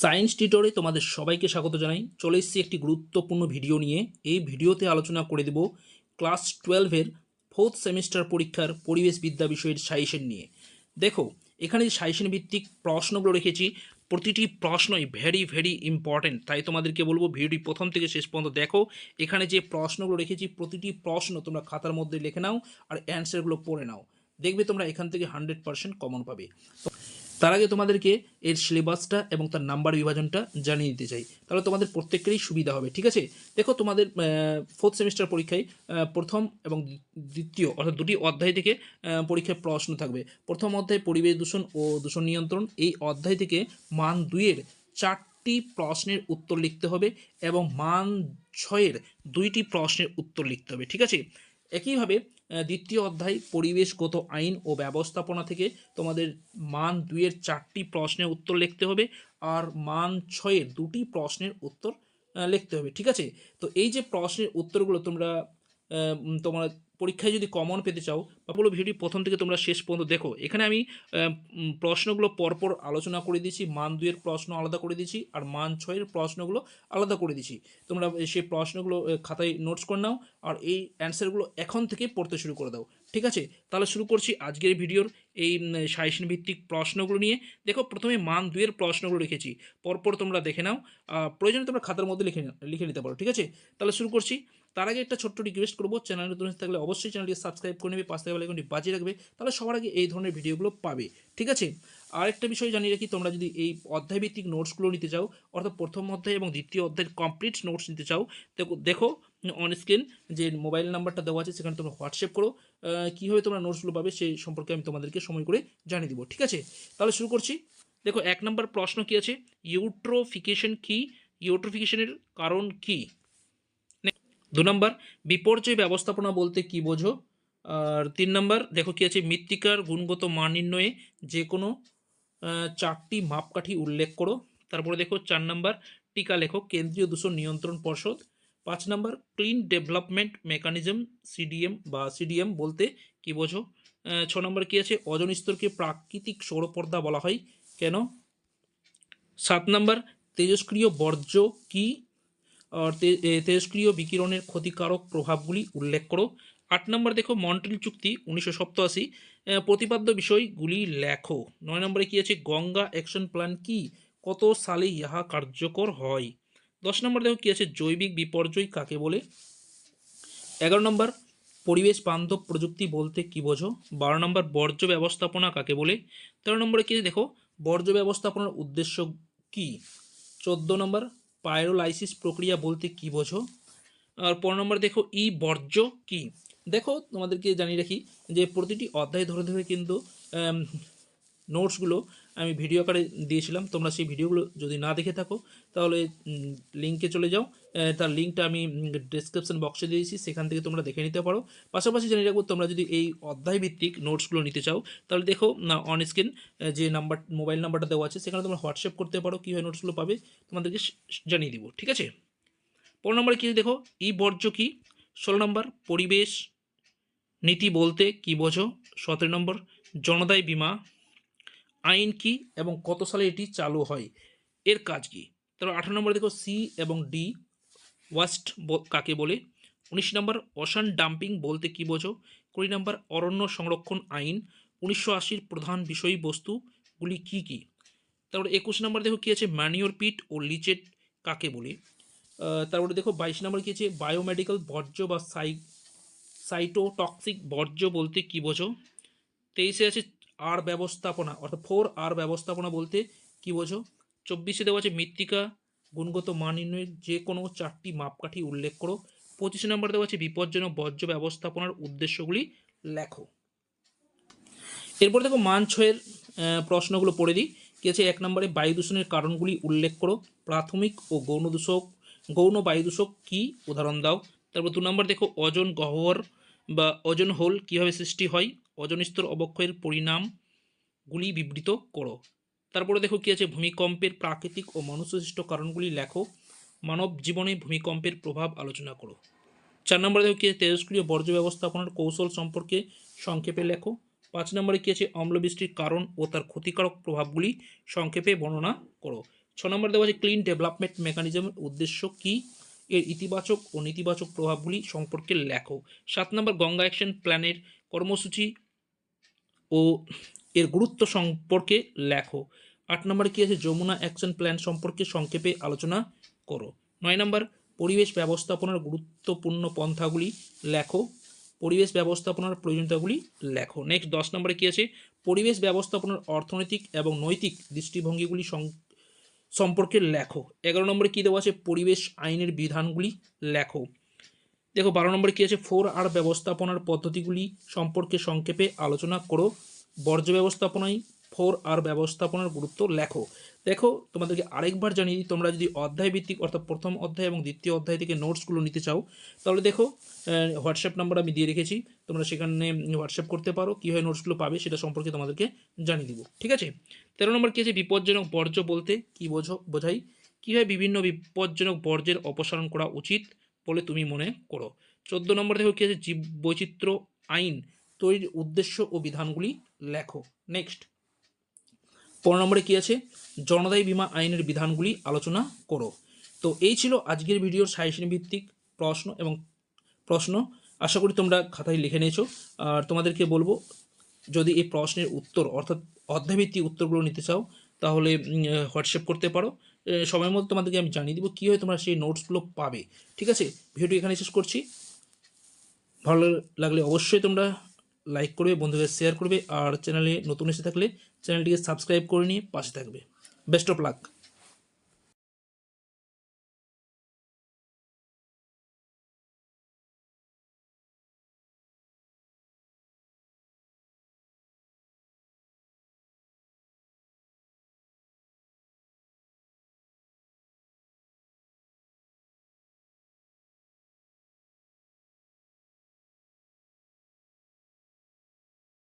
Science টিউটরে তোমাদের সবাইকে স্বাগত জানাই। চলে এসেছি একটি গুরুত্বপূর্ণ ভিডিও নিয়ে। এই ভিডিওতে আলোচনা করে দেব ক্লাস টুয়েলভের ফোর্থ সেমিস্টার পরীক্ষার পরিবেশ বিদ্যা বিষয়ের সাইশন নিয়ে। দেখো, এখানে যে সাইশন ভিত্তিক প্রশ্নগুলো রেখেছি, প্রতিটি প্রশ্নই ভেরি ভেরি ইম্পর্ট্যান্ট তাই তোমাদেরকে বলব, ভিডিওটি প্রথম থেকে শেষ পর্যন্ত দেখো। এখানে যে প্রশ্নগুলো রেখেছি, প্রতিটি প্রশ্ন তোমরা খাতার মধ্যে লিখে নাও আর অ্যান্সারগুলো পড়ে নাও। দেখবে তোমরা এখান থেকে হান্ড্রেড পার্সেন্ট কমন পাবে। তার আগে তোমাদেরকে এর সিলেবাসটা এবং তার নাম্বার বিভাজনটা জানিয়ে দিতে চাই। তাহলে তোমাদের প্রত্যেকেরই সুবিধা হবে, ঠিক আছে? দেখো তোমাদের ফোর্থ সেমিস্টার পরীক্ষায় প্রথম এবং দ্বিতীয় অর্থাৎ দুটি অধ্যায় থেকে পরীক্ষায় প্রশ্ন থাকবে। প্রথম অধ্যায় পরিবেশ দূষণ ও দূষণ নিয়ন্ত্রণ। এই অধ্যায় থেকে মান দুইয়ের চারটি প্রশ্নের উত্তর লিখতে হবে এবং মান ছয়ের দুইটি প্রশ্নের উত্তর লিখতে হবে, ঠিক আছে? একইভাবে দ্বিতীয় অধ্যায়, পরিবেশগত আইন ও ব্যবস্থাপনা থেকে তোমাদের মান দুইয়ের চারটি প্রশ্নের উত্তর লিখতে হবে আর মান ছয়ের দুটি প্রশ্নের উত্তর লিখতে হবে, ঠিক আছে? তো এই যে প্রশ্নের উত্তরগুলো তোমরা তোমরা পরীক্ষায় যদি কমন পেতে চাও, বা বলো ভিডিও প্রথম থেকে তোমরা শেষ পর্যন্ত দেখো। এখানে আমি প্রশ্নগুলো পরপর আলোচনা করে দিয়েছি, মান দুইয়ের প্রশ্ন আলাদা করে দিয়েছি, আর মান ছয়ের প্রশ্নগুলো আলাদা করে দিয়েছি। তোমরা সেই প্রশ্নগুলো খাতায় নোটস করে নাও, আর এই অ্যান্সারগুলো এখন থেকে পড়তে শুরু করে দাও। ঠিক আছে? তাহলে শুরু করছি আজকের ভিডিওর এই সাইশন ভিত্তিক প্রশ্নগুলো নিয়ে। দেখো, প্রথমে মান দুইয়ের প্রশ্নগুলো রেখেছি। পরপর তোমরা দেখে নাও। প্রয়োজনে তোমরা খাতার মধ্যে লিখে লিখে নিতে পারো। ঠিক আছে? তাহলে শুরু করছি। তার আগে একটা ছোট্ট রিকোয়েস্ট করব চ্যানেল নতুন থাকলে অবশ্যই চ্যানেলটি সাবস্ক্রাইব করে নেবে, পাশে থাকা বেলাইকনটি বাজিয়ে রাখবে, তাহলে সবার আগে এই ধরনের ভিডিওগুলো পাবে, ঠিক আছে? আরেকটা বিষয় জানিয়ে রাখি, তোমরা যদি এই অধ্যায়ভিত্তিক নোটসগুলো নিতে চাও, অর্থাৎ প্রথম অধ্যায় এবং দ্বিতীয় অধ্যায়ের কমপ্লিট নোটস নিতে চাও, দেখো অন স্ক্রিন যে মোবাইল নাম্বারটা দেওয়া আছে, সেখানে তোমরা হোয়াটসঅ্যাপ করো কীভাবে তোমরা নোটসগুলো পাবে, সেই সম্পর্কে আমি তোমাদেরকে সময় করে জানিয়ে দিব, ঠিক আছে? তাহলে শুরু করছি, দেখো, এক নম্বর প্রশ্ন কী আছে? ইউট্রোফিকেশন কী? ইউট্রোফিকেশনের কারণ কি? দু নম্বর, বিপর্যয় ব্যবস্থাপনা বলতে কি বোঝো? আর তিন নম্বর, দেখো কি আছে, মৃত্তিকার গুণগত মান নির্ণয়ে যে কোনো চারটি মাপকাঠি উল্লেখ করো। তারপরে দেখো চার নম্বর, টিকা লেখো কেন্দ্রীয় দূষণ নিয়ন্ত্রণ পর্ষদ। পাঁচ নম্বর, ক্লিন ডেভেলপমেন্ট মেকানিজম, সিডিএম বা সিডিএম বলতে কি বোঝো? ছ নম্বর কি আছে, অজন স্তরকে প্রাকৃতিক সৌরপর্দা বলা হয়। কেন? সাত নম্বর, তেজস্ক্রিয় বর্জ্য কি তেজস্ক্রিয় বিকিরণের ক্ষতিকারক প্রভাবগুলি উল্লেখ করো। আট নম্বর দেখো, মন্ট্রিল চুক্তি উনিশশো সপ্তাশি। প্রতিপাদ্য বিষয়গুলি লেখো। নয় নম্বরে কি আছে? গঙ্গা অ্যাকশন প্ল্যান কি? কত সালে ইহা কার্যকর হয়? দশ নম্বর দেখো কি আছে? জৈবিক বিপর্যয় কাকে বলে? এগারো নম্বর, পরিবেশ বান্ধব প্রযুক্তি বলতে কি বোঝো? বারো নম্বর, বর্জ্য ব্যবস্থাপনা কাকে বলে? তেরো নম্বরে কি দেখো, বর্জ্য ব্যবস্থাপনার উদ্দেশ্য কি? চোদ্দ নম্বর পাইরোলাইসিস প্রক্রিয়া বলতে কি বোঝো? আর পনেরো নম্বর দেখো, ই বর্জ্য কি? দেখো, তোমাদেরকে জানিয়ে রাখি যে প্রতিটি অধ্যায় ধরে ধরে কিন্তু নোটসগুলো আমি ভিডিও আকারে দিয়েছিলাম। তোমরা সেই ভিডিওগুলো যদি না দেখে থাকো, তাহলে লিঙ্কে চলে যাও। তার লিঙ্কটা আমি ডিসক্রিপশন বক্সে দিয়েছি, সেখান থেকে তোমরা দেখে নিতে পারো। পাশাপাশি জানিয়ে রাখব, তোমরা যদি এই অধ্যায় ভিত্তিক নোটসগুলো নিতে চাও, তাহলে দেখো, না অন স্ক্রিন যে নাম্বার মোবাইল নাম্বারটা দেওয়া আছে, সেখানে তোমরা হোয়াটসঅ্যাপ করতে পারো, কীভাবে নোটসগুলো পাবে, তোমাদেরকে জানিয়ে দিব, ঠিক আছে? পনেরো নম্বরে কী দেখো, ই বর্জ্য কী? ষোলো নম্বর পরিবেশ, নীতি বলতে কি বোঝো? সতেরো নম্বর জনদায় বীমা, আইন কি এবং কত সালে এটি চালু হয়? এর কাজ কি? তারপর আঠারো নম্বর দেখো সি এবং ডি ওয়াস্ট কাকে বলে? উনিশ নম্বর অশান ডাম্পিং বলতে কি বোঝো? কুড়ি নম্বর, অরণ্য সংরক্ষণ আইন। উনিশশো আশির প্রধান বিষয়বস্তুগুলি কি কি? তারপরে একুশ নম্বর দেখো কী আছে? ম্যানিওর পিট ও লিচেট কাকে বলে? তারপরে দেখো বাইশ নম্বর কী আছে? বায়োমেডিক্যাল বর্জ্য বা সাই, সাইটোটক্সিক বর্জ্য বলতে কি বোঝো? তেইশে আছে আর ব্যবস্থাপনা, অর্থাৎ ফোর আর ব্যবস্থাপনা বলতে কি বোঝো? চব্বিশে দেওয়া আছে মৃত্তিকা গুণগত মান নির্ণয়ের যে কোনো চারটি মাপকাঠি উল্লেখ করো। পঁচিশে নম্বর দেওয়া আছে, বিপজ্জনক বর্জ্য ব্যবস্থাপনার উদ্দেশ্যগুলি লেখো। এরপর দেখো মান ছয়ের প্রশ্নগুলো পড়ে দিই। কি আছে? এক নম্বরে বায়ু দূষণের কারণগুলি উল্লেখ করো। প্রাথমিক ও গৌণ দূষক, গৌণ বায়ু দূষক কী? উদাহরণ দাও। তারপর দু নম্বর দেখো, অজন গহ্বর বা অজন হোল কীভাবে সৃষ্টি হয়? অজন স্তর অবক্ষয়ের পরিণামগুলি বিবৃত করো। তারপরে দেখো কি আছে, ভূমিকম্পের প্রাকৃতিক ও মনুষ্যসৃষ্ট কারণগুলি লেখো। মানব জীবনে ভূমিকম্পের প্রভাব আলোচনা করো। চার নম্বরে দেখো কি আছে, তেজস্ক্রিয় বর্জ্য ব্যবস্থাপনার কৌশল সম্পর্কে সংক্ষেপে লেখো। পাঁচ নম্বরে কি আছে, অম্লবৃষ্টির কারণ ও তার ক্ষতিকারক প্রভাবগুলি সংক্ষেপে বর্ণনা করো। ছ নম্বরে দেওয়া আছে ক্লিন ডেভেলপমেন্ট মেকানিজমের উদ্দেশ্য কি? এর ইতিবাচক ও নেতিবাচক প্রভাবগুলি সম্পর্কে লেখো। সাত নম্বর, গঙ্গা অ্যাকশন প্ল্যানের কর্মসূচি ও এর গুরুত্ব সম্পর্কে লেখো। আট নম্বরে কী আছে? যমুনা অ্যাকশন প্ল্যান সম্পর্কে সংক্ষেপে আলোচনা করো। নয় নম্বর, পরিবেশ ব্যবস্থাপনার গুরুত্বপূর্ণ পন্থাগুলি লেখো। পরিবেশ ব্যবস্থাপনার প্রয়োজনীয়তাগুলি লেখো। নেক্সট দশ নম্বরে কী আছে? পরিবেশ ব্যবস্থাপনার অর্থনৈতিক এবং নৈতিক দৃষ্টিভঙ্গিগুলি সম্পর্কে লেখো। এগারো নম্বরে কী দেওয়া আছে? পরিবেশ আইনের বিধানগুলি লেখো। দেখো, বারো নম্বরে কী আছে? ফোর আর ব্যবস্থাপনার পদ্ধতিগুলি সম্পর্কে সংক্ষেপে আলোচনা করো। বর্জ্য ব্যবস্থাপনায় ফোর আর ব্যবস্থাপনার গুরুত্ব লেখো। দেখো, তোমাদেরকে আরেকবার জানিয়ে দিই, তোমরা যদি অধ্যায় ভিত্তিক অর্থাৎ প্রথম অধ্যায় এবং দ্বিতীয় অধ্যায় থেকে নোটসগুলো নিতে চাও, তাহলে দেখো হোয়াটসঅ্যাপ নাম্বার আমি দিয়ে রেখেছি। তোমরা সেখানে হোয়াটসঅ্যাপ করতে পারো, কীভাবে নোটসগুলো পাবে সেটা সম্পর্কে তোমাদেরকে জানিয়ে দিব, ঠিক আছে? তেরো নম্বর কী আছে? বিপজ্জনক বর্জ্য বলতে কী বোঝো, বোঝাই? কীভাবে বিভিন্ন বিপজ্জনক বর্জ্যের অপসারণ করা উচিত বলে তুমি মনে করো? চোদ্দ নম্বর দেখো কী আছে? জীব বৈচিত্র্য আইন তৈরির উদ্দেশ্য ও বিধানগুলি লেখো। নেক্সট। পনেরো নম্বরে কী আছে? জনদায়ী বীমা আইনের বিধানগুলি আলোচনা করো। তো এই ছিল আজকের ভিডিওর সাজেশন ভিত্তিক প্রশ্ন এবং প্রশ্ন। আশা করি তোমরা খাতায় লিখে নিয়েছো। আর তোমাদেরকে বলব যদি এই প্রশ্নের উত্তর অর্থাৎ অধ্যায়ভিত্তিক উত্তরগুলো নিতে চাও তাহলে হোয়াটসঅ্যাপ করতে পারো। এ, সময়ের মধ্যে তোমাদেরকে আমি জানিয়ে দিব কীভাবে তোমরা সেই নোটসগুলো পাবে। ঠিক আছে? ভিডিওটি এখানে শেষ করছি। ভালো লাগলে অবশ্যই তোমরা লাইক করবে বন্ধুদের শেয়ার করবে। আর চ্যানেলে নতুন এসে থাকলে চ্যানেলটিকে সাবস্ক্রাইব করে নিয়ে পাশে থাকবে। Best of luck.